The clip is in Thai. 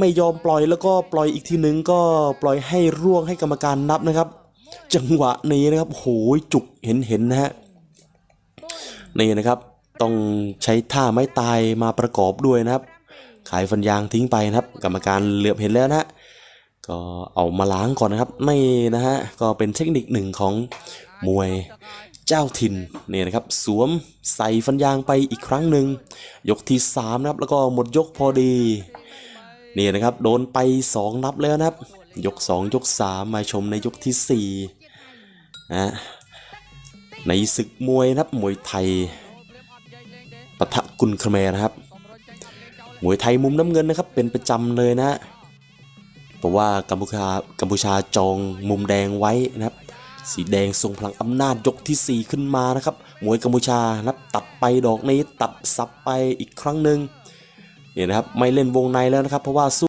ไม่ยอมปล่อยแล้วก็ปล่อยอีกทีหนึ่งก็ปล่อยให้ร่วงให้กรรมการนับนะครับ จังหวะนี้นะครับโหยจุกเห็นเห็นนะฮะนี่นะครับ ต้องใช้ท่าไม้ตายมาประกอบด้วยนะครับ ขายฟันยางทิ้งไปนะครับ กรรมการเหลือบเห็นแล้วนะฮะก็เอามาล้างก่อนนะครับนี่นะฮะก็เป็นเทคนิคหนึ่งของมวยเจ้าถิ่นนี่นะครับ สวมใส่ฟันยางไปอีกครั้งหนึ่งยกที่สามนะครับแล้วก็หมดยกพอดี นี่นะครับโดนไป 2 นับแล้วนะครับ ยก 2 ยก 3 มาชมในยกที่4นะในศึกมวยนะครับมวยไทยปะทะกุลคแมรนะครับมวยไทยมุมน้ำเงินนะครับเป็นประจำเลยนะเพราะว่ากัมพูชากัมพูชาจองมุมแดงไว้นะครับ สีแดงทรงพลังอำนาจยกทีสี่4 ขึ้นมานะครับมวยกัมพูชานะครับตัดไปดอกนี้ตัดซับไปอีกครั้งหนึ่ง เนี่ยนะครับไม่เล่นวงในแล้วนะครับ เพราะว่าสู้